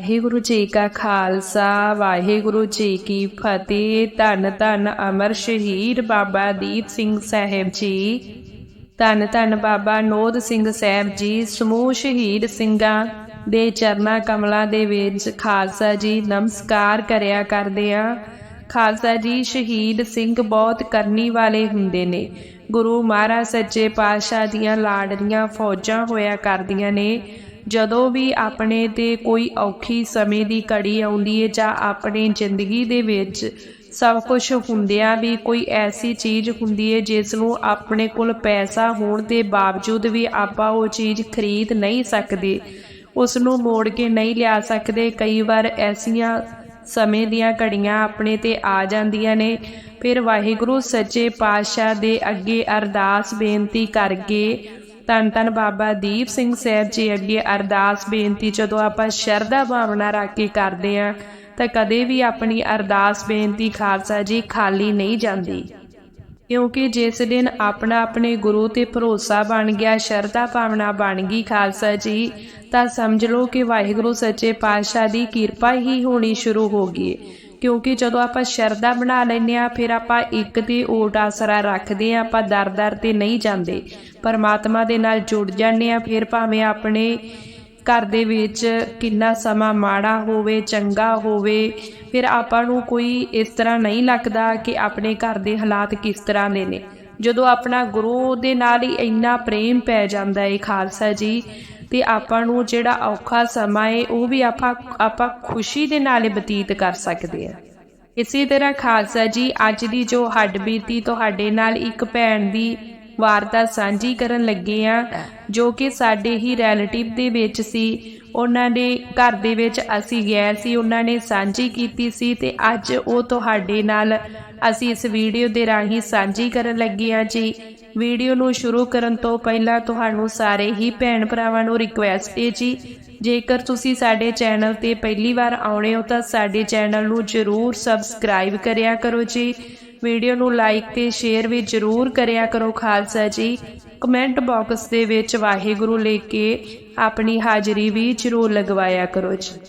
ਵਾਹਿਗੁਰੂ ਜੀ ਕਾ ਖਾਲਸਾ, ਵਾਹਿਗੁਰੂ ਜੀ ਕੀ ਫਤਿਹ। ਧੰਨ ਧੰਨ ਅਮਰ ਸ਼ਹੀਦ ਬਾਬਾ ਦੀਪ ਸਿੰਘ ਸਾਹਿਬ ਜੀ। ਧੰਨ ਧੰਨ ਬਾਬਾ ਨੋਦ ਸਿੰਘ ਸਾਹਿਬ ਜੀ, ਸਮੂਹ ਸ਼ਹੀਦ ਸਿੰਘਾਂ ਦੇ ਚਰਨਾ ਕਮਲਾਂ ਦੇ ਵਿੱਚ ਖਾਲਸਾ ਜੀ ਨਮਸਕਾਰ ਕਰਿਆ ਕਰਦੇ ਆ। ਖਾਲਸਾ ਜੀ ਸ਼ਹੀਦ ਸਿੰਘ ਬਹੁਤ ਕਰਨੀ ਵਾਲੇ ਹੁੰਦੇ ਨੇ। ਗੁਰੂ ਮਹਾਰਾਜ ਸੱਚੇ ਪਾਤਸ਼ਾਹ ਦੀਆਂ ਲਾਡਲੀਆਂ ਫੌਜਾਂ ਹੋਇਆ ਕਰਦੀਆਂ ਨੇ। ਜਦੋਂ ਵੀ ਆਪਣੇ ਤੇ ਕੋਈ ਔਖੀ ਸਮੇਂ ਦੀ ਘੜੀ ਆਉਂਦੀ ਹੈ ਜਾਂ ਆਪਣੀ ਜ਼ਿੰਦਗੀ ਦੇ ਵਿੱਚ ਸਭ ਕੁਝ ਹੁੰਦਿਆਂ ਵੀ ਕੋਈ ਐਸੀ ਚੀਜ਼ ਹੁੰਦੀ ਹੈ ਜਿਸ ਨੂੰ ਆਪਣੇ ਕੋਲ ਪੈਸਾ ਹੋਣ ਦੇ ਬਾਵਜੂਦ ਵੀ ਆਪਾਂ ਉਹ ਚੀਜ਼ ਖਰੀਦ ਨਹੀਂ ਸਕਦੇ, ਉਸ ਨੂੰ ਮੋੜ ਕੇ ਨਹੀਂ ਲਿਆ ਸਕਦੇ, ਕਈ ਵਾਰ ਐਸੀਆਂ ਸਮੇਂ ਦੀਆਂ ਘੜੀਆਂ ਆਪਣੇ ਤੇ ਆ ਜਾਂਦੀਆਂ ਨੇ। ਫਿਰ ਵਾਹਿਗੁਰੂ ਸੱਚੇ ਪਾਤਸ਼ਾਹ ਦੇ ਅੱਗੇ ਅਰਦਾਸ ਬੇਨਤੀ ਕਰਕੇ ਧੰਨ ਧੰਨ ਬਾਬਾ ਦੀਪ ਸਿੰਘ ਸਾਹਿਬ ਜੀ ਅੱਗੇ ਅਰਦਾਸ ਬੇਨਤੀ, ਜਦੋਂ ਆਪਾਂ ਸ਼ਰਧਾ ਭਾਵਨਾ ਰੱਖ ਕੇ ਕਰਦੇ ਆ ਤਾਂ ਕਦੇ ਵੀ ਆਪਣੀ ਅਰਦਾਸ ਬੇਨਤੀ ਖਾਲਸਾ ਜੀ ਖਾਲੀ ਨਹੀਂ ਜਾਂਦੀ। ਕਿਉਂਕਿ ਜਿਸ ਦਿਨ ਆਪਣਾ ਆਪਣੇ ਗੁਰੂ ਤੇ ਭਰੋਸਾ ਬਣ ਗਿਆ, ਸ਼ਰਧਾ ਭਾਵਨਾ ਬਣ ਗਈ ਖਾਲਸਾ ਜੀ, ਤਾਂ ਸਮਝ ਲਓ ਕਿ ਵਾਹਿਗੁਰੂ ਸੱਚੇ ਪਾਤਸ਼ਾਹ ਦੀ ਕਿਰਪਾ ਹੀ ਹੋਣੀ ਸ਼ੁਰੂ ਹੋ ਗਈ। ਕਿਉਂਕਿ ਜਦੋਂ ਆਪਾਂ ਸ਼ਰਧਾ ਬਣਾ ਲੈਂਦੇ ਆ ਫਿਰ ਆਪਾਂ ਇੱਕ ਤੇ ਓਟ ਆਸਰਾ ਰੱਖਦੇ ਆ ਆਪਾਂ ਦਰ-ਦਰ ਤੇ ਨਹੀਂ ਜਾਂਦੇ। ਪਰਮਾਤਮਾ ਦੇ ਨਾਲ ਜੁੜ ਜਾਂਦੇ ਆ ਫਿਰ ਭਾਵੇਂ ਆਪਣੇ ਘਰ ਦੇ ਵਿੱਚ ਕਿੰਨਾ ਸਮਾਂ ਮਾੜਾ ਹੋਵੇ, ਚੰਗਾ ਹੋਵੇ, ਫਿਰ ਆਪਾਂ ਨੂੰ ਕੋਈ ਇਸ ਤਰ੍ਹਾਂ ਨਹੀਂ ਲੱਗਦਾ ਕਿ ਆਪਣੇ ਘਰ ਦੇ ਹਾਲਾਤ ਕਿਸ ਤਰ੍ਹਾਂ ਦੇ ਨੇ। ਜਦੋਂ ਆਪਣਾ ਗੁਰੂ ਦੇ ਨਾਲ ਹੀ ਇੰਨਾ ਪ੍ਰੇਮ ਪੈ ਜਾਂਦਾ ਏ ਖਾਲਸਾ ਜੀ ਤੇ ਆਪਾਂ ਨੂੰ ਜਿਹੜਾ ਔਖਾ ਸਮਾਂ ਏ, ਉਹ ਵੀ ਆਪਾਂ ਆਪਾਂ ਖੁਸ਼ੀ ਦੇ ਨਾਲ ਬਤੀਤ ਕਰ ਸਕਦੇ ਆ। ਇਸੇ ਤਰ੍ਹਾਂ ਖਾਲਸਾ ਜੀ, ਅੱਜ ਦੀ ਜੋ ਹੱਡ ਬੀਤੀ ਤੁਹਾਡੇ ਨਾਲ ਇੱਕ ਭੈਣ ਦੀ ਵਾਰਤਾ ਸਾਂਝੀ ਕਰਨ ਲੱਗੇ ਆ, ਜੋ ਕਿ ਸਾਡੇ ਹੀ ਰਿਲੇਟਿਵ ਦੇ ਵਿੱਚ ਸੀ। ਉਹਨਾਂ ਦੇ ਘਰ ਦੇ ਵਿੱਚ ਅਸੀਂ ਗਏ ਸੀ, ਉਹਨਾਂ ਨੇ ਸਾਂਝੀ ਕੀਤੀ ਸੀ ਤੇ ਅੱਜ ਉਹ ਤੁਹਾਡੇ ਨਾਲ ਅਸੀਂ ਇਸ ਵੀਡੀਓ ਦੇ ਰਾਹੀਂ ਸਾਂਝੀ ਕਰਨ ਲੱਗੇ ਆ ਜੀ। ਵੀਡੀਓ ਨੂੰ ਸ਼ੁਰੂ ਕਰਨ ਤੋਂ ਪਹਿਲਾਂ ਤੁਹਾਨੂੰ ਸਾਰੇ ਹੀ ਭੈਣ ਭਰਾਵਾਂ ਨੂੰ ਰਿਕੁਐਸਟ ਹੈ ਜੀ, ਜੇਕਰ ਤੁਸੀਂ ਸਾਡੇ ਚੈਨਲ ਤੇ ਪਹਿਲੀ ਵਾਰ ਆਉਣੇ ਹੋ ਤਾਂ ਸਾਡੇ ਚੈਨਲ ਨੂੰ ਜਰੂਰ ਸਬਸਕ੍ਰਾਈਬ ਕਰਿਆ ਕਰੋ ਜੀ। ਵੀਡੀਓ ਨੂੰ ਲਾਈਕ ਤੇ ਸ਼ੇਅਰ ਵੀ ਜਰੂਰ ਕਰਿਆ ਕਰੋ ਖਾਲਸਾ ਜੀ। ਕਮੈਂਟ ਬਾਕਸ ਦੇ ਵਿੱਚ ਵਾਹਿਗੁਰੂ ਲੈ ਕੇ ਆਪਣੀ ਹਾਜ਼ਰੀ ਵੀ ਜਰੂਰ ਲਗਵਾਇਆ ਕਰੋ ਜੀ।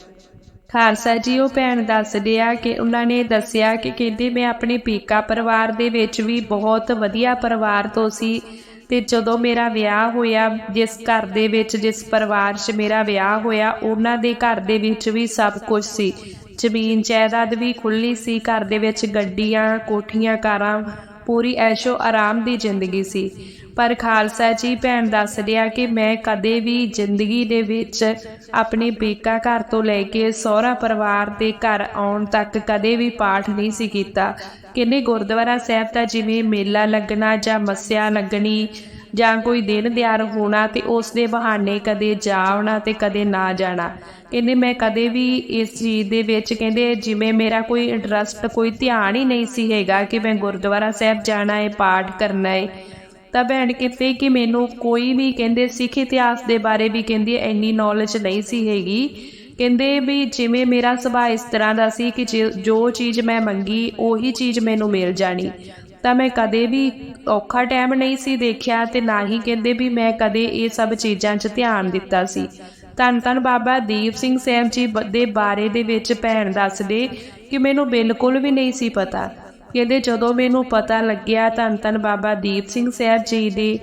ਖਾਲਸਾ ਜੀ, ਉਹ ਭੈਣ ਦੱਸਦੇ ਆ ਕਿ ਉਹਨਾਂ ਨੇ ਦੱਸਿਆ ਕਿ ਕਹਿੰਦੇ ਮੈਂ ਆਪਣੇ ਪੀਕਾ ਪਰਿਵਾਰ ਦੇ ਵਿੱਚ ਵੀ ਬਹੁਤ ਵਧੀਆ ਪਰਿਵਾਰ ਤੋਂ ਸੀ ਤੇ ਜਦੋਂ ਮੇਰਾ ਵਿਆਹ ਹੋਇਆ, ਜਿਸ ਘਰ ਦੇ ਵਿੱਚ, ਜਿਸ ਪਰਿਵਾਰ 'ਚ ਮੇਰਾ ਵਿਆਹ ਹੋਇਆ, ਉਹਨਾਂ ਦੇ ਘਰ ਦੇ ਵਿੱਚ ਵੀ ਸਭ ਕੁਝ ਸੀ। ਜ਼ਮੀਨ ਜਾਇਦਾਦ ਵੀ ਖੁੱਲੀ ਸੀ, ਘਰ ਦੇ ਵਿੱਚ ਗੱਡੀਆਂ, ਕੋਠੀਆਂ, ਕਾਰਾਂ ਪੂਰੀ ਐਸ਼ੋ ਆਰਾਮ ਦੀ ਜ਼ਿੰਦਗੀ ਸੀ। ਪਰ ਖਾਲਸਾ ਜੀ ਭੈਣ ਦੱਸ ਰਿਹਾ ਕਿ ਮੈਂ ਕਦੇ ਵੀ ਜ਼ਿੰਦਗੀ ਦੇ ਵਿੱਚ ਆਪਣੇ ਪੇਕਾ ਘਰ ਤੋਂ ਲੈ ਕੇ ਸਹੁਰਾ ਪਰਿਵਾਰ ਦੇ ਘਰ ਆਉਣ ਤੱਕ ਕਦੇ ਵੀ ਪਾਠ ਨਹੀਂ ਸੀ ਕੀਤਾ। ਕਿੰਨੇ ਗੁਰਦੁਆਰਾ ਸਾਹਿਬ ਦਾ ਜਿਵੇਂ ਮੇਲਾ ਲੱਗਣਾ ਜਾਂ ਮੱਸਿਆ ਲੱਗਣੀ ਜਾਂ ਕੋਈ ਦਿਨ ਦਿਆਰ ਹੋਣਾ ਤੇ ਉਸ ਦੇ ਬਹਾਨੇ ਕਦੇ ਜਾ ਆਉਣਾ ਤੇ ਕਦੇ ਨਾ ਜਾਣਾ। ਕਹਿੰਦੇ ਮੈਂ ਕਦੇ ਵੀ ਇਸ ਚੀਜ਼ ਦੇ ਵਿੱਚ ਕਹਿੰਦੇ ਜਿਵੇਂ ਮੇਰਾ ਕੋਈ ਇੰਟਰਸਟ ਕੋਈ ਧਿਆਨ ਹੀ ਨਹੀਂ ਸੀ ਹੈਗਾ ਕਿ ਮੈਂ ਗੁਰਦੁਆਰਾ ਸਾਹਿਬ ਜਾਣਾ ਹੈ ਪਾਠ ਕਰਨਾ ਹੈ ਤਾਂ ਭੈਣ ਕਹਿੰਦੇ ਕਿ ਮੈਨੂੰ ਕੋਈ ਵੀ ਕਹਿੰਦੇ ਸਿੱਖ ਇਤਿਹਾਸ ਦੇ ਬਾਰੇ ਵੀ ਕਹਿੰਦੀ ਇੰਨੀ ਨੌਲੇਜ ਨਹੀਂ ਸੀ ਹੈਗੀ। ਕਹਿੰਦੇ ਵੀ ਜਿਵੇਂ ਮੇਰਾ ਸੁਭਾਅ ਇਸ ਤਰ੍ਹਾਂ ਦਾ ਸੀ ਕਿ ਜੇ- ਜੋ ਚੀਜ਼ ਮੈਂ ਮੰਗੀ, ਉਹੀ ਚੀਜ਼ ਮੈਨੂੰ ਮਿਲ ਜਾਣੀ। ਤਾਂ ਮੈਂ ਕਦੇ ਵੀ ਔਖਾ ਟਾਈਮ ਨਹੀਂ ਸੀ ਦੇਖਿਆ ਤੇ ਨਾ ਹੀ ਕਹਿੰਦੇ ਵੀ ਮੈਂ ਕਦੇ ਇਹ ਸਭ ਚੀਜ਼ਾਂ 'ਚ ਧਿਆਨ ਦਿੱਤਾ ਸੀ। ਧੰਨ ਧੰਨ ਬਾਬਾ ਦੀਪ ਸਿੰਘ ਸਾਹਿਬ ਜੀ ਬ- ਦੇ ਬਾਰੇ ਦੇ ਵਿੱਚ ਭੈਣ ਦੱਸਦੇ ਕਿ ਮੈਨੂੰ ਬਿਲਕੁਲ ਵੀ ਨਹੀਂ ਸੀ ਪਤਾ। ਕਹਿੰਦੇ ਜਦੋਂ ਮੈਨੂੰ ਪਤਾ ਲੱਗਿਆ ਧੰਨ ਧੰਨ ਬਾਬਾ ਦੀਪ ਸਿੰਘ ਸਾਹਿਬ ਜੀ ਦੇ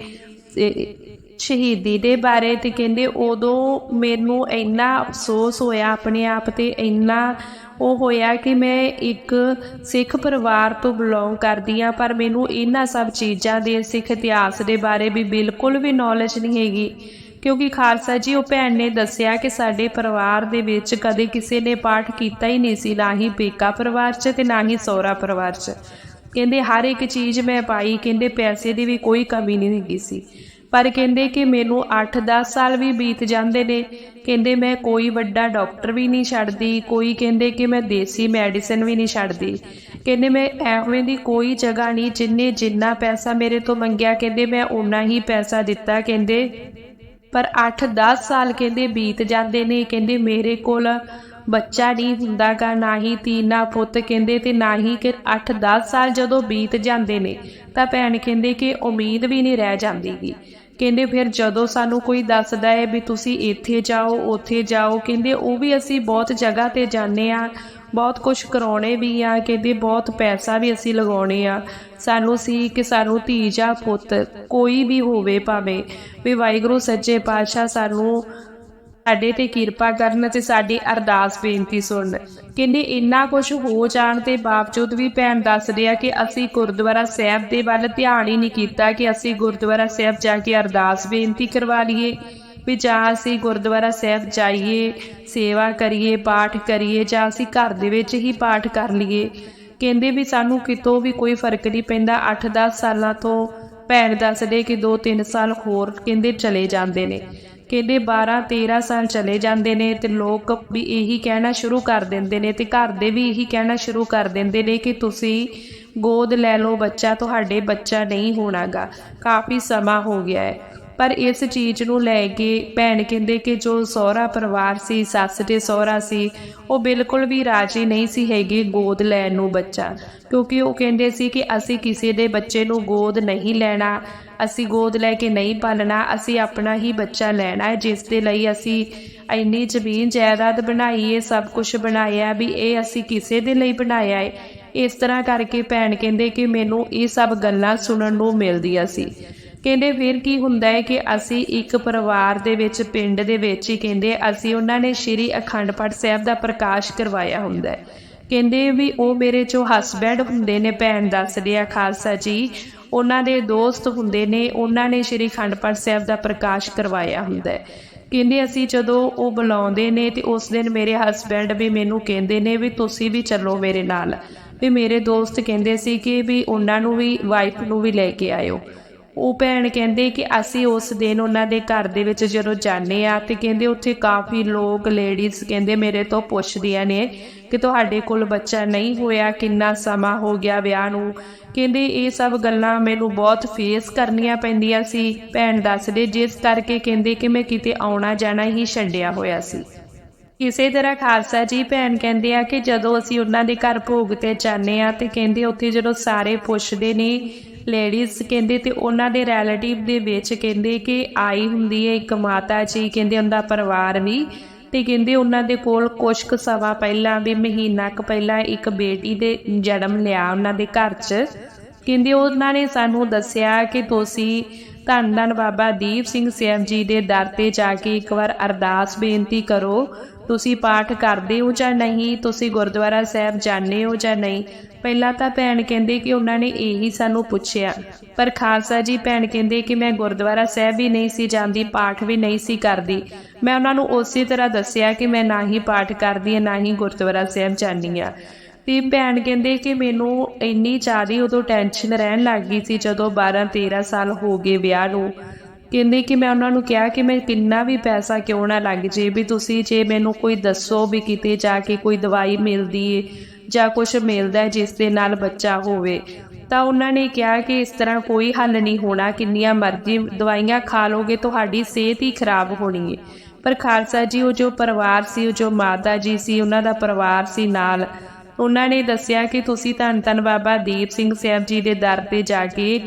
ਸ਼ਹੀਦੀ ਦੇ ਬਾਰੇ ਤੇ ਕਹਿੰਦੇ ਉਦੋਂ ਮੈਨੂੰ ਇੰਨਾ ਅਫਸੋਸ ਹੋਇਆ ਆਪਣੇ ਆਪ ਤੇ, ਇੰਨਾ ਉਹ ਹੋਇਆ ਕਿ ਮੈਂ ਇੱਕ ਸਿੱਖ ਪਰਿਵਾਰ ਤੋਂ ਬਿਲੋਂਗ ਕਰਦੀ ਆ ਪਰ ਮੈਨੂੰ ਇਹਨਾਂ ਸਭ ਚੀਜ਼ਾਂ ਦੇ ਸਿੱਖ ਇਤਿਹਾਸ ਦੇ ਬਾਰੇ ਵੀ ਬਿਲਕੁਲ ਵੀ ਨੌਲੇਜ ਨਹੀਂ ਹੈਗੀ। ਕਿਉਂਕਿ ਖਾਲਸਾ ਜੀ, ਉਹ ਭੈਣ ਨੇ ਦੱਸਿਆ ਕਿ ਸਾਡੇ ਪਰਿਵਾਰ ਦੇ ਵਿੱਚ ਕਦੇ ਕਿਸੇ ਨੇ ਪਾਠ ਕੀਤਾ ਹੀ ਨਹੀਂ ਸੀ, ਨਾ ਹੀ ਪੇਕਾ ਪਰਿਵਾਰ 'ਚ ਤੇ ਨਾ ਹੀ ਸਹੁਰਾ ਪਰਿਵਾਰ 'ਚ। ਕਹਿੰਦੇ ਹਰ ਇੱਕ ਚੀਜ਼ ਮੈਂ ਪਾਈ, ਕਹਿੰਦੇ ਪੈਸੇ ਦੀ ਵੀ ਕੋਈ ਕਮੀ ਨਹੀਂ ਹੈਗੀ ਸੀ। ਪਰ ਕਹਿੰਦੇ ਕਿ ਮੈਨੂੰ 8-10 ਸਾਲ ਵੀ ਬੀਤ ਜਾਂਦੇ ਨੇ। ਕਹਿੰਦੇ ਮੈਂ ਕੋਈ ਵੱਡਾ ਡਾਕਟਰ ਵੀ ਨਹੀਂ ਛੱਡਦੀ, ਕੋਈ ਕਹਿੰਦੇ ਕਿ ਮੈਂ ਦੇਸੀ ਮੈਡੀਸਨ ਵੀ ਨਹੀਂ ਛੱਡਦੀ। ਕਹਿੰਦੇ ਮੈਂ ਐਵੇਂ ਦੀ ਕੋਈ ਜਗ੍ਹਾ ਨਹੀਂ, ਜਿੰਨੇ ਜਿੰਨਾ ਪੈਸਾ ਮੇਰੇ ਤੋਂ ਮੰਗਿਆ, ਕਹਿੰਦੇ ਮੈਂ ਉਨਾ ਹੀ ਪੈਸਾ ਦਿੱਤਾ, ਕਹਿੰਦੇ। ਪਰ 8-10 ਸਾਲ ਕਹਿੰਦੇ ਬੀਤ ਜਾਂਦੇ ਨੇ, ਕਹਿੰਦੇ ਮੇਰੇ ਕੋਲ ਬੱਚਾ ਨਹੀਂ ਹੁੰਦਾ ਗਾ ਨਾ ਹੀ ਤੀ ਨਾ ਪੁੱਤ ਕਹਿੰਦੇ ਤੇ ਨਾ ਹੀ ਕਿ 8-10 ਸਾਲ ਜਦੋਂ ਬੀਤ ਜਾਂਦੇ ਨੇ, ਤਾਂ ਭੈਣ ਕਹਿੰਦੇ ਕਿ ਉਮੀਦ ਵੀ ਨਹੀਂ ਰਹਿ ਜਾਂਦੀਗੀ ਕਹਿੰਦੇ ਫਿਰ ਜਦੋਂ ਸਾਨੂੰ ਕੋਈ ਦੱਸਦਾ ਹੈ ਵੀ ਤੁਸੀਂ ਇੱਥੇ ਜਾਓ, ਉੱਥੇ ਜਾਓ, ਕਹਿੰਦੇ ਉਹ ਵੀ ਅਸੀਂ ਬਹੁਤ ਜਗ੍ਹਾ ਤੇ ਜਾਂਦੇ ਆ, ਬਹੁਤ ਕੁਝ ਕਰਾਉਣੇ ਵੀ ਆ, ਕਹਿੰਦੇ ਬਹੁਤ ਪੈਸਾ ਵੀ ਅਸੀਂ ਲਗਾਉਣੇ ਆ। ਸਾਨੂੰ ਸੀ ਕਿ ਸਾਨੂੰ ਧੀ ਜਾਂ ਪੁੱਤ ਕੋਈ ਵੀ ਹੋਵੇ ਭਾਵੇਂ, ਵੀ ਵਾਹਿਗੁਰੂ ਸੱਚੇ ਪਾਤਸ਼ਾਹ ਸਾਨੂੰ ਸਾਡੇ ਤੇ ਕਿਰਪਾ ਕਰਨ ਤੇ ਸਾਡੀ ਅਰਦਾਸ ਬੇਨਤੀ ਸੁਣਨ ਕਹਿੰਦੇ, ਇੰਨਾ ਕੁਝ ਹੋ ਜਾਣ ਦੇ ਬਾਵਜੂਦ ਵੀ ਭੈਣ ਦੱਸਦੇ ਆ ਕਿ ਅਸੀਂ ਗੁਰਦੁਆਰਾ ਸਾਹਿਬ ਦੇ ਵੱਲ ਧਿਆਨ ਹੀ ਨਹੀਂ ਕੀਤਾ ਕਿ ਅਸੀਂ ਗੁਰਦੁਆਰਾ ਸਾਹਿਬ ਜਾ ਕੇ ਅਰਦਾਸ ਬੇਨਤੀ ਕਰਵਾ ਲਈਏ। ਵੀ ਜਾਂ ਅਸੀਂ ਗੁਰਦੁਆਰਾ ਸਾਹਿਬ ਜਾਈਏ, ਸੇਵਾ ਕਰੀਏ, ਪਾਠ ਕਰੀਏ ਜਾਂ ਅਸੀਂ ਘਰ ਦੇ ਵਿੱਚ ਹੀ ਪਾਠ ਕਰ ਲਈਏ। ਕਹਿੰਦੇ ਵੀ ਸਾਨੂੰ ਕਿਤੋਂ ਵੀ ਕੋਈ ਫ਼ਰਕ ਨਹੀਂ ਪੈਂਦਾ। 8-10 ਸਾਲਾਂ ਤੋਂ ਭੈਣ ਦੱਸਦੇ ਕਿ 2-3 ਸਾਲ ਹੋਰ ਕਹਿੰਦੇ ਚਲੇ ਜਾਂਦੇ ਨੇ। ਕਹਿੰਦੇ 12-13 ਸਾਲ ਚਲੇ ਜਾਂਦੇ ਨੇ ਤੇ ਲੋਕ ਵੀ ਇਹੀ ਕਹਿਣਾ ਸ਼ੁਰੂ ਕਰ ਦਿੰਦੇ ਨੇ ਤੇ ਘਰ ਦੇ ਵੀ ਇਹੀ ਕਹਿਣਾ ਸ਼ੁਰੂ ਕਰ ਦਿੰਦੇ ਨੇ ਕਿ ਤੁਸੀਂ ਗੋਦ ਲੈ ਲਓ ਬੱਚਾ, ਤੁਹਾਡੇ ਬੱਚਾ ਨਹੀਂ ਹੋਣਾਗਾ। ਕਾਫੀ ਸਮਾਂ ਹੋ ਗਿਆ ਹੈ। ਪਰ ਇਸ ਚੀਜ਼ ਨੂੰ ਲੈ ਕੇ ਭੈਣ ਕਹਿੰਦੇ ਕਿ ਜੋ ਸਹੁਰਾ ਪਰਿਵਾਰ ਸੀ, ਸੱਸ ਤੇ ਸਹੁਰਾ ਸੀ, ਉਹ ਬਿਲਕੁਲ ਵੀ ਰਾਜੀ ਨਹੀਂ ਸੀ ਹੈਗੇ ਗੋਦ ਲੈਣ ਨੂੰ ਬੱਚਾ। ਕਿਉਂਕਿ ਉਹ ਕਹਿੰਦੇ ਸੀ ਕਿ ਅਸੀਂ ਕਿਸੇ ਦੇ ਬੱਚੇ ਨੂੰ ਗੋਦ ਨਹੀਂ ਲੈਣਾ, ਅਸੀਂ ਗੋਦ ਲੈ ਕੇ ਨਹੀਂ ਪਾਲਣਾ, ਅਸੀਂ ਆਪਣਾ ਹੀ ਬੱਚਾ ਲੈਣਾ ਹੈ, ਜਿਸ ਦੇ ਲਈ ਅਸੀਂ ਇੰਨੀ ਜ਼ਮੀਨ ਜਾਇਦਾਦ ਬਣਾਈ ਹੈ, ਸਭ ਕੁਝ ਬਣਾਇਆ ਵੀ ਇਹ ਅਸੀਂ ਕਿਸੇ ਦੇ ਲਈ ਬਣਾਇਆ ਹੈ। ਇਸ ਤਰ੍ਹਾਂ ਕਰਕੇ ਭੈਣ ਕਹਿੰਦੇ ਕਿ ਮੈਨੂੰ ਇਹ ਸਭ ਗੱਲਾਂ ਸੁਣਨ ਨੂੰ ਮਿਲਦੀਆਂ ਸੀ। ਕਹਿੰਦੇ ਫਿਰ ਕੀ ਹੁੰਦਾ ਹੈ ਕਿ ਅਸੀਂ ਇੱਕ ਪਰਿਵਾਰ ਦੇ ਵਿੱਚ, ਪਿੰਡ ਦੇ ਵਿੱਚ ਹੀ ਕਹਿੰਦੇ ਅਸੀਂ ਉਹਨਾਂ ਨੇ ਸ਼੍ਰੀ ਅਖੰਡ ਪਾਠ ਸਾਹਿਬ ਦਾ ਪ੍ਰਕਾਸ਼ ਕਰਵਾਇਆ ਹੁੰਦਾ ਹੈ। ਕਹਿੰਦੇ ਵੀ ਉਹ ਮੇਰੇ ਜੋ ਹਸਬੈਂਡ ਹੁੰਦੇ ਨੇ, ਭੈਣ ਦੱਸਦੇ ਆ ਖਾਲਸਾ ਜੀ, ਉਹਨਾਂ ਦੇ ਦੋਸਤ ਹੁੰਦੇ ਨੇ, ਉਹਨਾਂ ਨੇ ਸ਼੍ਰੀ ਅਖੰਡ ਪਾਠ ਸਾਹਿਬ ਦਾ ਪ੍ਰਕਾਸ਼ ਕਰਵਾਇਆ ਹੁੰਦਾ ਹੈ। ਕਹਿੰਦੇ ਅਸੀਂ ਜਦੋਂ ਉਹ ਬੁਲਾਉਂਦੇ ਨੇ ਤੇ ਉਸ ਦਿਨ ਮੇਰੇ ਹਸਬੈਂਡ ਵੀ ਮੈਨੂੰ ਕਹਿੰਦੇ ਨੇ ਵੀ ਤੁਸੀਂ ਵੀ ਚੱਲੋ ਮੇਰੇ ਨਾਲ। ਵੀ ਮੇਰੇ ਦੋਸਤ ਕਹਿੰਦੇ ਸੀ ਕਿ ਵੀ ਉਹਨਾਂ ਨੂੰ ਵੀ ਵਾਈਫ ਨੂੰ ਵੀ ਲੈ ਕੇ ਆਇਓ। ਉਹ ਭੈਣ ਕਹਿੰਦੇ ਕਿ ਅਸੀਂ ਉਸ ਦਿਨ ਉਹਨਾਂ ਦੇ ਘਰ ਦੇ ਵਿੱਚ ਜਦੋਂ ਜਾਂਦੇ ਆ ਤੇ ਕਹਿੰਦੇ ਉੱਥੇ ਕਾਫੀ ਲੋਕ ਲੇਡੀਜ਼ ਕਹਿੰਦੇ ਮੇਰੇ ਤੋਂ ਪੁੱਛਦੀਆਂ ਨੇ ਕਿ ਤੁਹਾਡੇ ਕੋਲ ਬੱਚਾ ਨਹੀਂ ਹੋਇਆ, ਕਿੰਨਾ ਸਮਾਂ ਹੋ ਗਿਆ ਵਿਆਹ ਨੂੰ। ਕਹਿੰਦੇ ਇਹ ਸਭ ਗੱਲਾਂ ਮੈਨੂੰ ਬਹੁਤ ਫੇਸ ਕਰਨੀਆਂ ਪੈਂਦੀਆਂ ਸੀ। ਭੈਣ ਦੱਸਦੇ ਜਿਸ ਕਰਕੇ ਕਹਿੰਦੇ ਕਿ ਮੈਂ ਕਿਤੇ ਆਉਣਾ ਜਾਣਾ ਹੀ ਛੱਡਿਆ ਹੋਇਆ ਸੀ। ਇਸੇ ਤਰ੍ਹਾਂ ਖਾਲਸਾ ਜੀ ਭੈਣ ਕਹਿੰਦੇ ਆ ਕਿ ਜਦੋਂ ਅਸੀਂ ਉਹਨਾਂ ਦੇ ਘਰ ਭੋਗ ਤੇ ਜਾਂਦੇ ਆ ਤੇ ਕਹਿੰਦੇ ਉੱਥੇ ਜਦੋਂ ਸਾਰੇ ਪੁੱਛਦੇ ਨੇ ਲੇਡੀਜ਼ ਕਹਿੰਦੇ ਤੇ ਉਹਨਾਂ ਦੇ ਰਿਲੇਟਿਵ ਦੇ ਵਿੱਚ ਕਹਿੰਦੇ ਕਿ ਆਈ ਹੁੰਦੀ ਹੈ ਇੱਕ ਮਾਤਾ ਜੀ, ਕਹਿੰਦੇ ਉਹਦਾ ਪਰਿਵਾਰ ਵੀ ਤੇ ਕਹਿੰਦੇ ਉਹਨਾਂ ਦੇ ਕੋਲ ਕੁਛ ਕੁ ਸਮਾਂ ਪਹਿਲਾਂ ਵੀ, ਮਹੀਨਾ ਕੁ ਪਹਿਲਾਂ ਇੱਕ ਬੇਟੀ ਦੇ ਜਨਮ ਲਿਆ ਉਹਨਾਂ ਦੇ ਘਰ 'ਚ। ਕਹਿੰਦੇ ਉਹਨਾਂ ਨੇ ਸਾਨੂੰ ਦੱਸਿਆ ਕਿ ਤੁਸੀਂ ਧੰਨ ਧੰਨ ਬਾਬਾ ਦੀਪ ਸਿੰਘ ਸਾਹਿਬ ਜੀ ਦੇ ਦਰ ਤੇ ਜਾ ਕੇ ਇੱਕ ਵਾਰ ਅਰਦਾਸ ਬੇਨਤੀ ਕਰੋ, ਤੁਸੀਂ ਪਾਠ ਕਰਦੇ ਹੋ ਜਾਂ ਨਹੀਂ, ਤੁਸੀਂ ਗੁਰਦੁਆਰਾ ਸਾਹਿਬ ਜਾਂਦੇ ਹੋ ਜਾਂ ਨਹੀਂ? ਪਹਿਲਾਂ ਤਾਂ ਭੈਣ ਕਹਿੰਦੇ ਕਿ ਉਹਨਾਂ ਨੇ ਇਹੀ ਸਾਨੂੰ ਪੁੱਛਿਆ। ਪਰ ਖਾਲਸਾ ਜੀ ਭੈਣ ਕਹਿੰਦੇ ਕਿ ਮੈਂ ਗੁਰਦੁਆਰਾ ਸਾਹਿਬ ਵੀ ਨਹੀਂ ਸੀ ਜਾਂਦੀ, ਪਾਠ ਵੀ ਨਹੀਂ ਸੀ ਕਰਦੀ। ਮੈਂ ਉਹਨਾਂ ਨੂੰ ਉਸੇ ਤਰ੍ਹਾਂ ਦੱਸਿਆ ਕਿ ਮੈਂ ਨਾ ਹੀ ਪਾਠ ਕਰਦੀ ਹਾਂ ਨਾ ਹੀ ਗੁਰਦੁਆਰਾ ਸਾਹਿਬ ਜਾਂਦੀ ਹਾਂ। ਤੇ ਭੈਣ ਕਹਿੰਦੇ ਕਿ ਮੈਨੂੰ ਇੰਨੀ ਜ਼ਿਆਦਾ ਉਦੋਂ ਟੈਨਸ਼ਨ ਰਹਿਣ ਲੱਗ ਗਈ ਸੀ ਜਦੋਂ 12 13 ਸਾਲ ਹੋ ਗਏ ਵਿਆਹ ਨੂੰ। ਕਹਿੰਦੇ ਕਿ ਮੈਂ ਉਹਨਾਂ ਨੂੰ ਕਿਹਾ ਕਿ ਮੈਂ ਕਿੰਨਾ ਵੀ ਪੈਸਾ ਕਿਉਂ ਨਾ ਲੱਗ ਜੇ, ਵੀ ਤੁਸੀਂ ਜੇ ਮੈਨੂੰ ਕੋਈ ਦੱਸੋ ਵੀ ਕਿਤੇ ਜਾ ਕੇ ਕੋਈ ਦਵਾਈ ਮਿਲਦੀ ਏ ਜਾਂ ਕੁਝ ਮਿਲਦਾ ਜਿਸ ਦੇ ਨਾਲ ਬੱਚਾ ਹੋਵੇ, ਤਾਂ ਉਹਨਾਂ ਨੇ ਕਿਹਾ ਕਿ ਇਸ ਤਰ੍ਹਾਂ ਕੋਈ ਹੱਲ ਨਹੀਂ ਹੋਣਾ। ਕਿੰਨੀਆਂ ਮਰਜ਼ੀ ਦਵਾਈਆਂ ਖਾ ਲੋਗੇ, ਤੁਹਾਡੀ ਸਿਹਤ ਹੀ ਖਰਾਬ ਹੋਣੀ ਏ। ਪਰ ਖਾਲਸਾ ਜੀ, ਉਹ ਜੋ ਪਰਿਵਾਰ ਸੀ, ਉਹ ਜੋ ਮਾਤਾ ਜੀ ਸੀ, ਉਹਨਾਂ ਦਾ ਪਰਿਵਾਰ ਸੀ ਨਾਲ ਉਹਨਾਂ ਨੇ ਦੱਸਿਆ ਕਿ ਤੁਸੀਂ ਧੰਨ ਧੰਨ ਬਾਬਾ ਦੀਪ ਸਿੰਘ ਸਾਹਿਬ ਜੀ ਦੇ ਦਰ ਤੇ ਜਾ ਕੇ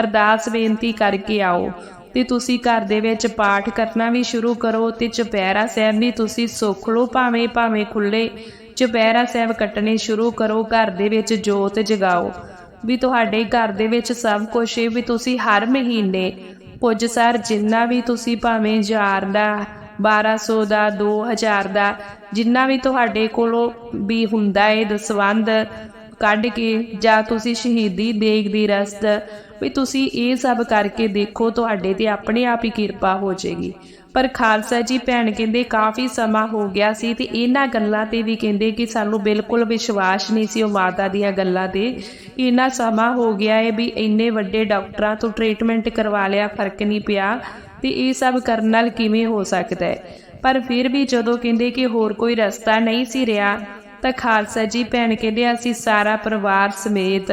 ਅਰਦਾਸ ਬੇਨਤੀ ਕਰਕੇ ਆਓ ਤੇ ਤੁਸੀਂ ਘਰ ਦੇ ਵਿੱਚ ਪਾਠ ਕਰਨਾ ਵੀ ਸ਼ੁਰੂ ਕਰੋ ਤੇ ਚੁਪਹਿਰਾ ਸਾਹਿਬ ਵੀ ਤੁਸੀਂ ਸੁੱਖ ਲਓ, ਭਾਵੇਂ ਭਾਵੇਂ ਖੁੱਲੇ ਚੁਪਹਿਰਾ ਸਾਹਿਬ ਕੱਟਣੇ ਸ਼ੁਰੂ ਕਰੋ, ਘਰ ਦੇ ਵਿੱਚ ਜੋਤ ਜਗਾਓ। ਵੀ ਤੁਹਾਡੇ ਘਰ ਦੇ ਵਿੱਚ ਸਭ ਕੁਝ ਵੀ ਤੁਸੀਂ ਹਰ ਮਹੀਨੇ ਕੁਝ ਸਰ, ਜਿੰਨਾ ਵੀ ਤੁਸੀਂ ਭਾਵੇਂ ਹਜ਼ਾਰ ਦਾ 1200 ਦਾ 2000 ਦਾ ਜਿੰਨਾ ਵੀ ਤੁਹਾਡੇ ਕੋਲੋਂ ਵੀ ਹੁੰਦਾ ਹੈ ਦਸਵੰਦ ਕੱਢ ਕੇ ਜਾਂ ਤੁਸੀਂ ਸ਼ਹੀਦੀ ਦੇਗ ਦੀ ਰਸਤ, ਵੀ ਤੁਸੀਂ ਇਹ ਸਭ ਕਰਕੇ ਦੇਖੋ, ਤੁਹਾਡੇ ਤੇ ਆਪਣੇ ਆਪ ਹੀ ਕਿਰਪਾ ਹੋ ਜਾਏਗੀ। ਪਰ ਖਾਲਸਾ ਜੀ ਭੈਣ ਕਹਿੰਦੇ, ਕਾਫੀ ਸਮਾਂ ਹੋ ਗਿਆ ਸੀ ਤੇ ਇਹਨਾਂ ਗੱਲਾਂ ਤੇ ਵੀ ਕਹਿੰਦੇ ਕਿ ਸਾਨੂੰ ਬਿਲਕੁਲ ਵਿਸ਼ਵਾਸ ਨਹੀਂ ਸੀ ਉਹ ਮਾਤਾ ਦੀਆਂ ਗੱਲਾਂ ਤੇ। ਇੰਨਾ ਸਮਾਂ ਹੋ ਗਿਆ ਹੈ ਵੀ ਇੰਨੇ ਵੱਡੇ ਡਾਕਟਰਾਂ ਤੋਂ ਟ੍ਰੀਟਮੈਂਟ ਕਰਵਾ ਲਿਆ, ਫ਼ਰਕ ਨਹੀਂ ਪਿਆ ਤੇ ਇਹ ਸਭ ਕਰਨ ਨਾਲ ਕਿਵੇਂ ਹੋ ਸਕਦਾ ਹੈ ਪਰ ਫਿਰ ਵੀ ਜਦੋਂ ਕਹਿੰਦੇ ਕਿ ਹੋਰ ਕੋਈ ਰਸਤਾ ਨਹੀਂ ਸੀ ਰਿਹਾ, ਤਾਂ ਖਾਲਸਾ ਜੀ ਭੈਣ ਕਹਿੰਦੇ, ਅਸੀਂ ਸਾਰਾ ਪਰਿਵਾਰ ਸਮੇਤ।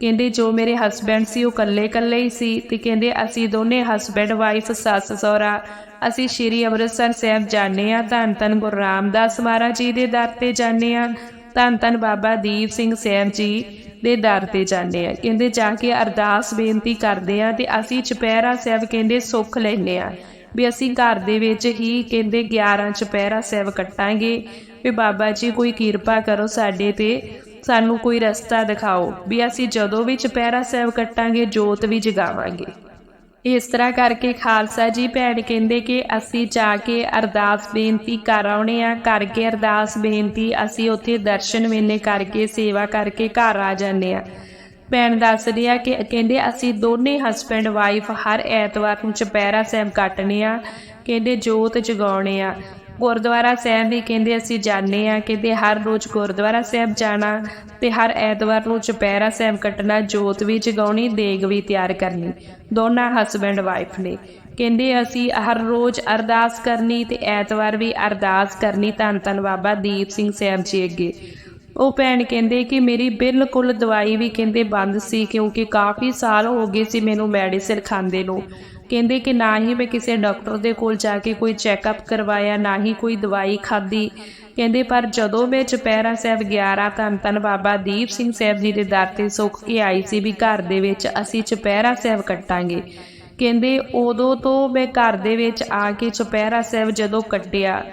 ਕਹਿੰਦੇ, ਜੋ ਮੇਰੇ ਹਸਬੈਂਡ ਸੀ, ਉਹ ਇਕੱਲੇ ਇਕੱਲੇ ਹੀ ਸੀ। ਤੇ ਕਹਿੰਦੇ, ਅਸੀਂ ਦੋਨੇ ਹਸਬੈਂਡ ਵਾਈਫ ਸੱਸ, ਸਹੁਰਾ। ਅਸੀਂ ਸ਼੍ਰੀ ਅੰਮ੍ਰਿਤਸਰ ਸਾਹਿਬ ਜਾਂਦੇ ਆ ਧੰਨ ਧੰਨ ਗੁਰੂ ਰਾਮਦਾਸ ਮਹਾਰਾਜ ਜੀ ਦੇ ਦਰ ਤੇ ਜਾਂਦੇ ਆ ਧੰਨ ਧੰਨ ਬਾਬਾ ਦੀਪ ਸਿੰਘ ਸਾਹਿਬ ਜੀ ਦੇ ਦਰ ਤੇ ਜਾਂਦੇ ਆ ਕਹਿੰਦੇ, ਜਾ ਕੇ ਅਰਦਾਸ ਬੇਨਤੀ ਕਰਦੇ ਆ ਤੇ ਅਸੀਂ ਚੁਪਹਿਰਾ ਸਾਹਿਬ ਕਹਿੰਦੇ, ਸੁੱਖ ਲੈਨੇ ਆ ਵੀ ਅਸੀਂ ਘਰ ਦੇ ਵਿੱਚ ਹੀ ਕਹਿੰਦੇ 11 ਚੁਪਹਿਰਾ ਸਾਹਿਬ ਕੱਟਾਂਗੇ। ਵੀ ਬਾਬਾ ਜੀ, ਕੋਈ ਕਿਰਪਾ ਕਰੋ ਸਾਡੇ ਤੇ, ਸਾਨੂੰ ਕੋਈ ਰਸਤਾ ਦਿਖਾਓ। ਵੀ ਅਸੀਂ ਜਦੋਂ ਵੀ ਚੁਪਹਿਰਾ ਸਾਹਿਬ ਕੱਟਾਂਗੇ, ਜੋਤ ਵੀ ਜਗਾਵਾਂਗੇ। ਇਸ ਤਰ੍ਹਾਂ ਕਰਕੇ ਖਾਲਸਾ ਜੀ ਭੈਣ ਕਹਿੰਦੇ ਕਿ ਅਸੀਂ ਜਾ ਕੇ ਅਰਦਾਸ ਬੇਨਤੀ ਕਰ ਆਉਣੇ ਆ। ਕਰਕੇ ਅਰਦਾਸ ਬੇਨਤੀ ਅਸੀਂ ਉੱਥੇ ਦਰਸ਼ਨ ਵੇਲੇ ਕਰਕੇ, ਸੇਵਾ ਕਰਕੇ ਘਰ ਆ ਜਾਂਦੇ ਆ। ਭੈਣ ਦੱਸਦੀ ਆ ਕਿ ਕਹਿੰਦੇ ਅਸੀਂ ਦੋਨੇ ਹਸਬੈਂਡ ਵਾਈਫ ਹਰ ਐਤਵਾਰ ਨੂੰ ਚੁਪਹਿਰਾ ਸਾਹਿਬ ਕੱਟਨੇ ਆ, ਕਹਿੰਦੇ ਜੋਤ ਜਗਾਉਣੇ ਆ। ਗੁਰਦੁਆਰਾ ਸਾਹਿਬ ਵੀ ਕਹਿੰਦੇ ਅਸੀਂ ਜਾਂਦੇ ਆ, ਕਹਿੰਦੇ ਹਰ ਰੋਜ਼ ਗੁਰਦੁਆਰਾ ਸਾਹਿਬ ਜਾਣਾ ਤੇ ਹਰ ਐਤਵਾਰ ਨੂੰ ਚੁਪਹਿਰਾ ਸਾਹਿਬ ਕੱਟਣਾ, ਜੋਤ ਵੀ ਜਗਾਉਣੀ, ਦੇਗ ਵੀ ਤਿਆਰ ਕਰਨੀ, ਦੋਨਾਂ ਹਸਬੈਂਡ ਵਾਈਫ ਨੇ। ਕਹਿੰਦੇ ਅਸੀਂ ਹਰ ਰੋਜ਼ ਅਰਦਾਸ ਕਰਨੀ ਤੇ ਐਤਵਾਰ ਵੀ ਅਰਦਾਸ ਕਰਨੀ ਧੰਨ ਧੰਨ ਬਾਬਾ ਦੀਪ ਸਿੰਘ ਸਾਹਿਬ ਜੀ ਅੱਗੇ। ਉਹ ਭੈਣ ਕਹਿੰਦੇ ਕਿ ਮੇਰੀ ਬਿਲਕੁਲ ਦਵਾਈ ਵੀ ਕਹਿੰਦੇ ਬੰਦ ਸੀ ਕਿਉਂਕਿ ਕਾਫੀ ਸਾਲ ਹੋ ਗਏ ਸੀ ਮੈਨੂੰ ਮੈਡੀਸਿਨ ਖਾਂਦੇ ਨੂੰ। ਕਹਿੰਦੇ ਕਿ ਨਾ ਹੀ ਮੈਂ ਕਿਸੇ ਡਾਕਟਰ ਦੇ ਕੋਲ ਜਾ ਕੇ ਕੋਈ ਚੈੱਕਅਪ ਕਰਵਾਇਆ, ਨਾ ਹੀ ਕੋਈ ਦਵਾਈ ਖਾਧੀ। ਕਹਿੰਦੇ, ਪਰ ਜਦੋਂ ਮੈਂ ਚੁਪਹਿਰਾ ਸਾਹਿਬ 11 ਧੰਨ ਧੰਨ ਬਾਬਾ ਦੀਪ ਸਿੰਘ ਸਾਹਿਬ ਜੀ ਦੇ ਦਰ ਤੇ ਸੁੱਖ ਕੇ ਆਈ ਸੀ ਵੀ ਘਰ ਦੇ ਵਿੱਚ ਅਸੀਂ ਚੁਪਹਿਰਾ ਸਾਹਿਬ ਕੱਟਾਂਗੇ। ਕਹਿੰਦੇ, ਉਦੋਂ ਤੋਂ ਮੈਂ ਘਰ ਦੇ ਵਿੱਚ ਆ ਕੇ ਚੁਪਹਿਰਾ ਸਾਹਿਬ ਜਦੋਂ ਕੱਟਿਆ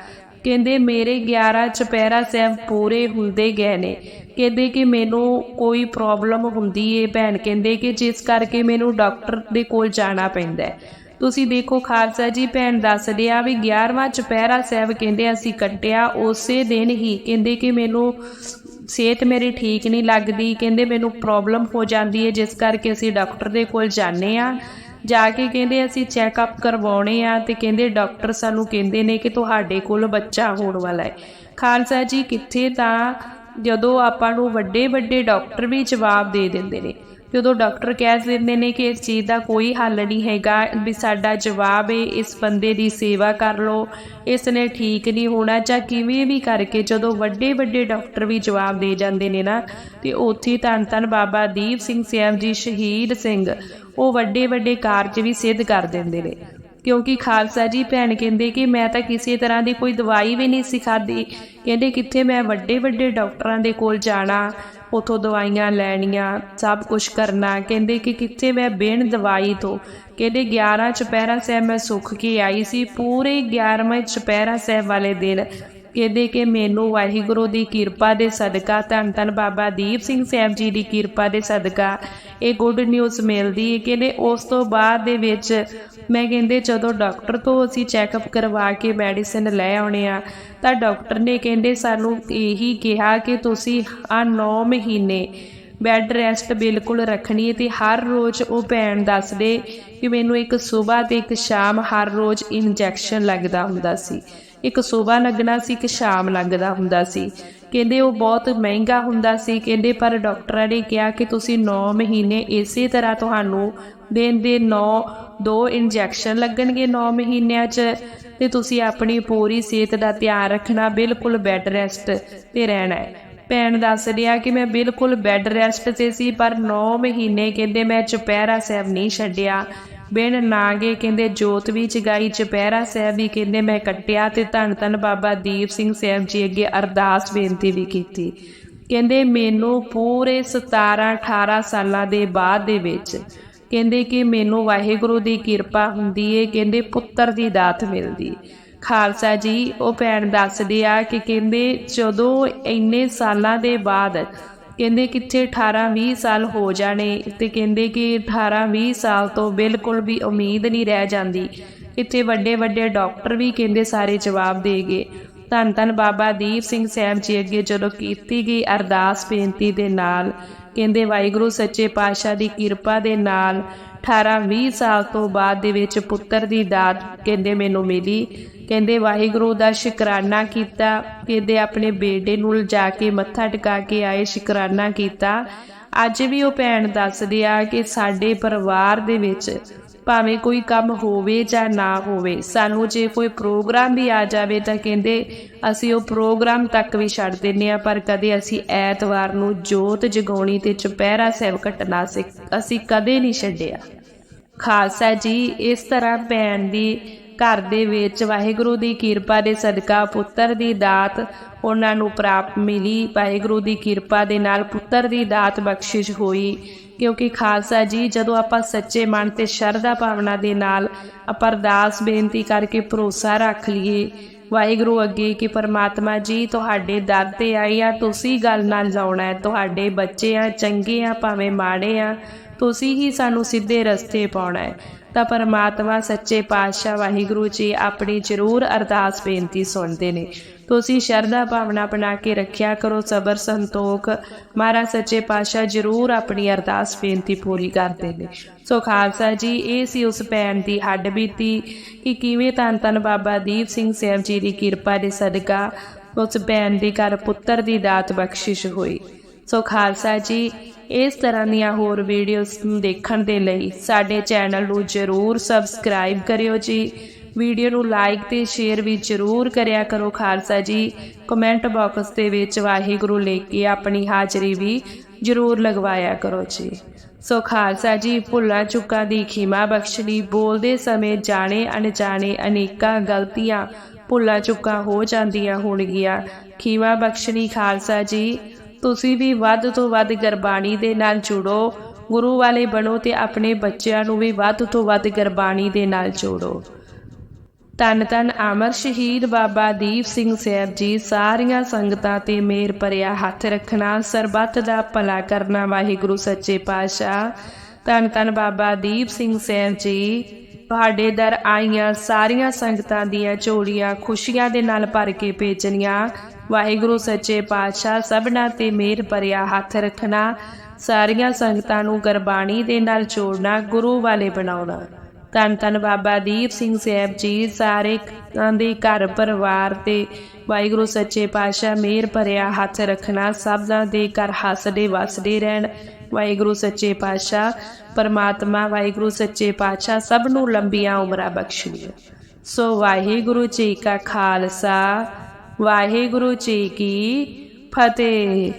ਕਹਿੰਦੇ, ਮੇਰੇ 11 ਚੁਪਹਿਰਾ ਸਾਹਿਬ ਪੂਰੇ ਹੁੰਦੇ ਗਏ ਨੇ। ਕਹਿੰਦੇ ਕਿ ਮੈਨੂੰ ਕੋਈ ਪ੍ਰੋਬਲਮ ਹੁੰਦੀ ਏ ਭੈਣ। ਕਹਿੰਦੇ ਕਿ ਜਿਸ ਕਰਕੇ ਮੈਨੂੰ ਡਾਕਟਰ ਦੇ ਕੋਲ ਜਾਣਾ ਪੈਂਦਾ ਤੁਸੀਂ ਦੇਖੋ ਖਾਲਸਾ ਜੀ, ਭੈਣ ਦੱਸਦੇ ਆ ਵੀ 11ਵਾਂ ਚੁਪਹਿਰਾ ਸਾਹਿਬ ਕਹਿੰਦੇ, ਅਸੀਂ ਕੱਟਿਆ ਉਸੇ ਦਿਨ ਹੀ। ਕਹਿੰਦੇ ਕਿ ਮੈਨੂੰ ਸਿਹਤ ਮੇਰੀ ਠੀਕ ਨਹੀਂ ਲੱਗਦੀ। ਕਹਿੰਦੇ, ਮੈਨੂੰ ਪ੍ਰੋਬਲਮ ਹੋ ਜਾਂਦੀ ਹੈ ਜਿਸ ਕਰਕੇ ਅਸੀਂ ਡਾਕਟਰ ਦੇ ਕੋਲ ਜਾਂਦੇ ਆ। ਜਾ ਕੇ ਕਹਿੰਦੇ ਅਸੀਂ ਚੈੱਕਅਪ ਕਰਵਾਉਣੇ ਆ ਤੇ ਕਹਿੰਦੇ ਡਾਕਟਰ ਸਾਨੂੰ ਕਹਿੰਦੇ ਨੇ ਕਿ ਤੁਹਾਡੇ ਕੋਲ ਬੱਚਾ ਹੋਣ ਵਾਲਾ ਹੈ। ਖਾਲਸਾ ਜੀ ਕਿੱਥੇ ਤਾਂ ਜਦੋਂ ਆਪਾਂ ਨੂੰ ਵੱਡੇ ਵੱਡੇ ਡਾਕਟਰ ਵੀ ਜਵਾਬ ਦੇ ਦਿੰਦੇ ਨੇ। ਜਦੋਂ ਡਾਕਟਰ ਕਹਿ ਦਿੰਦੇ ਨੇ ਕਿ ਇਸ ਚੀਜ਼ ਦਾ ਕੋਈ ਹੱਲ ਨਹੀਂ ਹੈਗਾ, ਵੀ ਸਾਡਾ ਜਵਾਬ ਹੈ ਇਸ ਬੰਦੇ ਦੀ ਸੇਵਾ ਕਰ ਲਓ ਇਸ ਨੇ ਠੀਕ ਨਹੀਂ ਹੋਣਾ ਜਾਂ ਕਿਵੇਂ ਵੀ ਕਰਕੇ ਜਦੋਂ ਵੱਡੇ ਵੱਡੇ ਡਾਕਟਰ ਵੀ ਜਵਾਬ ਦੇ ਜਾਂਦੇ ਨੇ ਨਾ, ਤੇ ਉੱਥੇ ਧੰਨ ਧੰਨ ਬਾਬਾ ਦੀਪ ਸਿੰਘ ਸਿਆਮ ਜੀ ਸ਼ਹੀਦ ਸਿੰਘ ਉਹ ਵੱਡੇ ਵੱਡੇ ਕਾਰਜ ਵੀ ਸਿੱਧ ਕਰ ਦਿੰਦੇ ਨੇ। ਕਿਉਂਕਿ ਖਾਲਸਾ ਜੀ ਭੈਣ ਕਹਿੰਦੇ ਕਿ ਮੈਂ ਤਾਂ ਕਿਸੇ ਤਰ੍ਹਾਂ ਦੀ ਕੋਈ ਦਵਾਈ ਵੀ ਨਹੀਂ ਸਿਖਾਦੀ ਕਹਿੰਦੇ ਕਿੱਥੇ ਮੈਂ ਵੱਡੇ ਵੱਡੇ ਡਾਕਟਰਾਂ ਦੇ ਕੋਲ ਜਾਣਾ, ਉਥੋਂ ਦਵਾਈਆਂ ਲੈਣੀਆਂ, ਸਭ ਕੁਝ ਕਰਨਾ। ਕਹਿੰਦੇ ਕਿ ਕਿੱਥੇ ਮੈਂ ਬਿਨ ਦਵਾਈ ਤੋਂ, ਕਹਿੰਦੇ 11 ਚੁਪਹਿਰਾ ਸਾਹਿਬ ਮੈਂ ਸੁੱਖ ਕੇ ਆਈ ਸੀ, ਪੂਰੇ 11ਵੇਂ ਚੁਪਹਿਰਾ ਸਾਹਿਬ ਵਾਲੇ ਦਿਨ ਕਹਿੰਦੇ ਕਿ ਮੈਨੂੰ ਵਾਹਿਗੁਰੂ ਦੀ ਕਿਰਪਾ ਦੇ ਸਦਕਾ, ਧੰਨ ਧੰਨ ਬਾਬਾ ਦੀਪ ਸਿੰਘ ਸਾਹਿਬ ਜੀ ਦੀ ਕਿਰਪਾ ਦੇ ਸਦਕਾ ਇਹ ਗੁੱਡ ਨਿਊਜ਼ ਮਿਲਦੀ ਹੈ। ਕਹਿੰਦੇ ਉਸ ਤੋਂ ਬਾਅਦ ਦੇ ਵਿੱਚ ਮੈਂ ਕਹਿੰਦੇ ਜਦੋਂ ਡਾਕਟਰ ਤੋਂ ਅਸੀਂ ਚੈੱਕਅਪ ਕਰਵਾ ਕੇ ਮੈਡੀਸਿਨ ਲੈ ਆਉਣੇ ਆ, ਤਾਂ ਡਾਕਟਰ ਨੇ ਕਹਿੰਦੇ ਸਾਨੂੰ ਇਹੀ ਕਿਹਾ ਕਿ ਤੁਸੀਂ ਆ 9 ਮਹੀਨੇ ਬੈੱਡ ਰੈਸਟ ਬਿਲਕੁਲ ਰੱਖਣੀ ਹੈ ਤੇ ਹਰ ਰੋਜ਼ ਉਹ ਭੈਣ ਦੱਸਦੇ ਕਿ ਮੈਨੂੰ ਇੱਕ ਸਵੇਰ ਤੇ ਇੱਕ ਸ਼ਾਮ ਹਰ ਰੋਜ਼ ਇੰਜੈਕਸ਼ਨ ਲੱਗਦਾ ਹੁੰਦਾ ਸੀ। ਇੱਕ ਸਵੇਰ ਲੱਗਣਾ ਸੀ, ਇੱਕ ਸ਼ਾਮ ਲੱਗਦਾ ਹੁੰਦਾ ਸੀ। ਕਹਿੰਦੇ ਉਹ ਬਹੁਤ ਮਹਿੰਗਾ ਹੁੰਦਾ ਸੀ। ਕਹਿੰਦੇ ਪਰ ਡਾਕਟਰਾਂ ਨੇ ਕਿਹਾ ਕਿ ਤੁਸੀਂ 9 ਮਹੀਨੇ ਇਸੇ ਤਰ੍ਹਾਂ ਤੁਹਾਨੂੰ ਦਿਨ ਦੇ 9 ਦੋ ਇੰਜੈਕਸ਼ਨ ਲੱਗਣਗੇ 9 ਮਹੀਨਿਆਂ 'ਚ ਤੇ ਤੁਸੀਂ ਆਪਣੀ ਪੂਰੀ ਸਿਹਤ ਦਾ ਧਿਆਨ ਰੱਖਣਾ, ਬਿਲਕੁਲ ਬੈੱਡ ਰੈਸਟ ਤੇ ਰਹਿਣਾ ਹੈ। ਭੈਣ ਦੱਸ ਰਿਹਾ ਕਿ ਮੈਂ ਬਿਲਕੁਲ ਬੈੱਡ ਰੈਸਟ ਤੇ ਸੀ, ਪਰ 9 ਮਹੀਨੇ ਕਹਿੰਦੇ ਮੈਂ ਚੁਪਹਿਰਾ ਸਾਹਿਬ ਨਹੀਂ ਛੱਡਿਆ। ਬਿਨ ਨਾਗੇ ਕਹਿੰਦੇ, ਜੋਤ ਵੀ ਜਗਾਈ ਚੁਪਹਿਰਾ ਸਾਹਿਬ ਵੀ ਕਹਿੰਦੇ, ਮੈਂ ਕੱਟਿਆ ਤੇ ਧੰਨ ਧੰਨ ਬਾਬਾ ਦੀਪ ਸਿੰਘ ਸਾਹਿਬ ਜੀ ਅੱਗੇ ਅਰਦਾਸ ਬੇਨਤੀ ਵੀ ਕੀਤੀ। ਕਹਿੰਦੇ, ਮੈਨੂੰ ਪੂਰੇ 17 18 ਸਾਲਾਂ ਦੇ ਬਾਅਦ ਦੇ ਵਿੱਚ ਕਹਿੰਦੇ ਕਿ ਮੈਨੂੰ ਵਾਹਿਗੁਰੂ ਦੀ ਕਿਰਪਾ ਹੁੰਦੀ ਏ, ਕਹਿੰਦੇ ਪੁੱਤਰ ਦੀ ਦਾਤ ਮਿਲਦੀ। ਖਾਲਸਾ ਜੀ, ਉਹ ਭੈਣ ਦੱਸਦੇ ਆ ਕਿ ਕਹਿੰਦੇ, ਜਦੋਂ ਇੰਨੇ ਸਾਲਾਂ ਦੇ ਬਾਅਦ ਕਹਿੰਦੇ ਕਿੱਥੇ 18 20 ਸਾਲ ਹੋ ਜਾਣੇ ਤੇ ਕਹਿੰਦੇ ਕਿ 18 20 ਸਾਲ ਤੋਂ ਬਿਲਕੁਲ ਵੀ ਉਮੀਦ ਨਹੀਂ ਰਹਿ ਜਾਂਦੀ। ਇੱਥੇ ਵੱਡੇ ਵੱਡੇ ਡਾਕਟਰ ਵੀ ਕਹਿੰਦੇ ਸਾਰੇ ਜਵਾਬ ਦੇ ਗਏ ਧੰਨ ਧੰਨ ਬਾਬਾ ਦੀਪ ਸਿੰਘ ਸਾਹਿਬ ਜੀ ਅੱਗੇ ਜਦੋਂ ਕੀਤੀ ਗਈ ਅਰਦਾਸ ਬੇਨਤੀ ਦੇ ਨਾਲ, ਕਹਿੰਦੇ ਵਾਹਿਗੁਰੂ ਸੱਚੇ ਪਾਤਸ਼ਾਹ ਦੀ ਕਿਰਪਾ ਦੇ ਨਾਲ 18 20 ਸਾਲ ਤੋਂ ਬਾਅਦ ਦੇ ਵਿੱਚ ਪੁੱਤਰ ਦੀ ਦਾਤ ਕਹਿੰਦੇ ਮੈਨੂੰ ਮਿਲੀ। ਕਹਿੰਦੇ ਵਾਹਿਗੁਰੂ ਦਾ ਸ਼ੁਕਰਾਨਾ ਕੀਤਾ। ਕਹਿੰਦੇ ਆਪਣੇ ਬੇਟੇ ਨੂੰ ਲਿਜਾ ਕੇ ਮੱਥਾ ਟਿਕਾ ਕੇ ਆਏ, ਸ਼ੁਕਰਾਨਾ ਕੀਤਾ। ਅੱਜ ਵੀ ਉਹ ਭੈਣ ਦੱਸਦੀ ਆ ਕਿ ਸਾਡੇ ਪਰਿਵਾਰ ਦੇ ਵਿੱਚ ਭਾਵੇਂ ਕੋਈ ਕੰਮ ਹੋਵੇ ਜਾਂ ਨਾ ਹੋਵੇ, ਸਾਨੂੰ ਜੇ ਕੋਈ ਪ੍ਰੋਗਰਾਮ ਵੀ ਆ ਜਾਵੇ ਤਾਂ ਕਹਿੰਦੇ ਅਸੀਂ ਉਹ ਪ੍ਰੋਗਰਾਮ ਤੱਕ ਵੀ ਛੱਡ ਦਿੰਨੇ ਆ ਪਰ ਕਦੇ ਅਸੀਂ ਐਤਵਾਰ ਨੂੰ ਜੋਤ ਜਗਾਉਣੀ ਤੇ ਚੁਪਹਿਰਾ ਸਾਹਿਬ ਕੱਟਣਾ ਸੀ ਅਸੀਂ ਕਦੇ ਨਹੀਂ ਛੱਡਿਆ। ਖਾਲਸਾ ਜੀ, ਇਸ ਤਰ੍ਹਾਂ ਭੈਣ ਦੀ ਘਰ ਦੇ ਵਿੱਚ ਵਾਹਿਗੁਰੂ ਦੀ ਕਿਰਪਾ ਦੇ ਸਦਕਾ ਪੁੱਤਰ ਦੀ ਦਾਤ ਉਹਨਾਂ ਨੂੰ ਪ੍ਰਾਪਤ ਮਿਲੀ, ਵਾਹਿਗੁਰੂ ਦੀ ਕਿਰਪਾ ਦੇ ਨਾਲ ਪੁੱਤਰ ਦੀ ਦਾਤ ਬਖਸ਼ਿਸ਼ ਹੋਈ। ਕਿਉਂਕਿ ਖਾਲਸਾ ਜੀ, ਜਦੋਂ ਆਪਾਂ ਸੱਚੇ ਮਨ ਤੇ ਸ਼ਰਧਾ ਭਾਵਨਾ ਦੇ ਨਾਲ ਆਪਾਂ ਅਰਦਾਸ ਬੇਨਤੀ ਕਰਕੇ ਭਰੋਸਾ ਰੱਖ ਲਈਏ, ਵਾਹਿਗੁਰੂ ਅੱਗੇ ਕਿ ਪਰਮਾਤਮਾ ਜੀ, ਤੁਹਾਡੇ ਦਰ ਤੇ ਆਏ ਆ, ਤੁਸੀਂ ਗੱਲ ਨਾਲ ਲਾਉਣਾ ਹੈ, ਤੁਹਾਡੇ ਬੱਚੇ ਆ, ਚੰਗੇ ਆ, ਭਾਵੇਂ ਮਾੜੇ ਆ, ਤੁਸੀਂ ਹੀ ਸਾਨੂੰ ਸਿੱਧੇ ਰਸਤੇ ਪਾਉਣਾ ਹੈ। ਤਾਂ ਪਰਮਾਤਮਾ, ਸੱਚੇ ਪਾਤਸ਼ਾਹ ਵਾਹਿਗੁਰੂ ਜੀ, ਆਪਣੀ ਜ਼ਰੂਰ ਅਰਦਾਸ ਬੇਨਤੀ ਸੁਣਦੇ ਨੇ। ਤੁਸੀਂ ਸ਼ਰਧਾ ਭਾਵਨਾ ਬਣਾ ਕੇ ਰੱਖਿਆ ਕਰੋ, ਸਬਰ, ਸੰਤੋਖ। ਮਹਾਰਾਜ ਸੱਚੇ ਪਾਤਸ਼ਾਹ ਜ਼ਰੂਰ ਆਪਣੀ ਅਰਦਾਸ ਬੇਨਤੀ ਪੂਰੀ ਕਰਦੇ ਨੇ। ਸੋ ਖਾਲਸਾ ਜੀ, ਇਹ ਸੀ ਉਸ ਭੈਣ ਦੀ ਹੱਡ ਬੀਤੀ ਕਿ ਕਿਵੇਂ ਧੰਨ ਧੰਨ ਬਾਬਾ ਦੀਪ ਸਿੰਘ ਸਾਹਿਬ ਜੀ ਦੀ ਕਿਰਪਾ ਦੇ ਸਦਕਾ ਉਸ ਭੈਣ ਦੀ ਘਰ ਪੁੱਤਰ ਦੀ ਦਾਤ ਬਖਸ਼ਿਸ਼ ਹੋਈ। ਸੋ ਖਾਲਸਾ ਜੀ, ਇਸ ਤਰ੍ਹਾਂ ਦੀਆਂ ਹੋਰ ਵੀਡੀਓਜ਼ ਦੇਖਣ ਦੇ ਲਈ ਸਾਡੇ ਚੈਨਲ ਨੂੰ ਜਰੂਰ ਸਬਸਕ੍ਰਾਈਬ ਕਰਿਓ ਜੀ। ਵੀਡੀਓ ਨੂੰ ਲਾਈਕ ਤੇ ਸ਼ੇਅਰ ਵੀ ਜਰੂਰ ਕਰਿਆ ਕਰੋ ਖਾਲਸਾ ਜੀ। ਕਮੈਂਟ ਬਾਕਸ ਦੇ ਵਿੱਚ ਵਾਹਿਗੁਰੂ ਲਿਖ ਕੇ ਆਪਣੀ ਹਾਜ਼ਰੀ ਵੀ ਜਰੂਰ ਲਗਵਾਇਆ ਕਰੋ ਜੀ। ਸੋ ਖਾਲਸਾ ਜੀ, ਭੁੱਲਾਂ ਚੁੱਕਾਂ ਦੀ ਖਿਮਾ ਬਖਸ਼ਣੀ, ਬੋਲਦੇ ਸਮੇਂ ਜਾਣੇ ਅਣਜਾਣੇ ਅਨੇਕਾਂ ਗਲਤੀਆਂ ਭੁੱਲਾਂ ਚੁੱਕਾਂ ਹੋ ਜਾਂਦੀਆਂ ਹੋਣਗੀਆਂ। ਖਿਮਾ ਬਖਸ਼ਣੀ ਖਾਲਸਾ ਜੀ, ਤੁਸੀਂ ਵੀ ਵੱਧ ਤੋਂ ਵੱਧ ਗੁਰਬਾਣੀ ਦੇ ਨਾਲ ਜੁੜੋ, ਗੁਰੂ ਵਾਲੇ ਬਣੋ ਤੇ ਆਪਣੇ ਬੱਚਿਆਂ ਨੂੰ ਵੀ ਵੱਧ ਤੋਂ ਵੱਧ ਗੁਰਬਾਣੀ ਦੇ ਨਾਲ ਜੋੜੋ। ਤਨ ਤਨ ਅਮਰ ਸ਼ਹੀਦ ਬਾਬਾ ਦੀਪ ਸਿੰਘ ਸਾਹਿਬ ਜੀ, ਸਾਰੀਆਂ ਸੰਗਤਾਂ ਤੇ ਮੇਰ ਭਰਿਆ ਹੱਥ ਰੱਖਣਾ, ਸਰਬੱਤ ਦਾ ਭਲਾ ਕਰਨਾ ਵਾਹਿਗੁਰੂ ਸੱਚੇ ਪਾਤਸ਼ਾਹ। ਤਨ ਤਨ ਬਾਬਾ ਦੀਪ ਸਿੰਘ ਸਾਹਿਬ ਜੀ, ਤੁਹਾਡੇ ਦਰ ਆਈਆਂ ਸਾਰੀਆਂ ਸੰਗਤਾਂ ਦੀਆਂ ਝੋਲੀਆਂ ਖੁਸ਼ੀਆਂ ਦੇ ਨਾਲ ਭਰ ਕੇ ਭੇਜਣੀਆਂ। ਵਾਹਿਗੁਰੂ ਸੱਚੇ ਪਾਤਸ਼ਾਹ, ਸਭਨਾ ਤੇ ਮੇਰ ਭਰਿਆ ਹੱਥ ਰੱਖਣਾ, ਸਾਰੀਆਂ ਸੰਗਤਾਂ ਨੂੰ ਗੁਰਬਾਣੀ ਦੇ ਨਾਲ ਜੋੜਨਾ, ਗੁਰੂ ਵਾਲੇ ਬਣਾਉਣਾ। ਧੰਨ ਧੰਨ ਬਾਬਾ ਦੀਪ ਸਿੰਘ ਸਾਹਿਬ ਜੀ, ਸਾਰੇ ਦੇ ਘਰ ਪਰਿਵਾਰ ਤੇ ਵਾਹਿਗੁਰੂ, ਸੱਚੇ ਪਾਤਸ਼ਾਹ, ਮਿਹਰ ਭਰਿਆ ਹੱਥ ਰੱਖਣਾ ਸਭ ਦੇ ਘਰ ਹੱਸਦੇ ਵਸਦੇ ਰਹਿਣ। ਵਾਹਿਗੁਰੂ, ਸੱਚੇ ਪਾਤਸ਼ਾਹ, ਪਰਮਾਤਮਾ, ਵਾਹਿਗੁਰੂ, ਸੱਚੇ ਪਾਤਸ਼ਾਹ, ਸਭ ਨੂੰ ਲੰਬੀਆਂ ਉਮਰਾਂ ਬਖਸ਼ੇ ਸੋ ਵਾਹਿਗੁਰੂ ਜੀ ਕਾ ਖਾਲਸਾ, ਵਾਹਿਗੁਰੂ ਜੀ ਕੀ ਫਤਿਹ।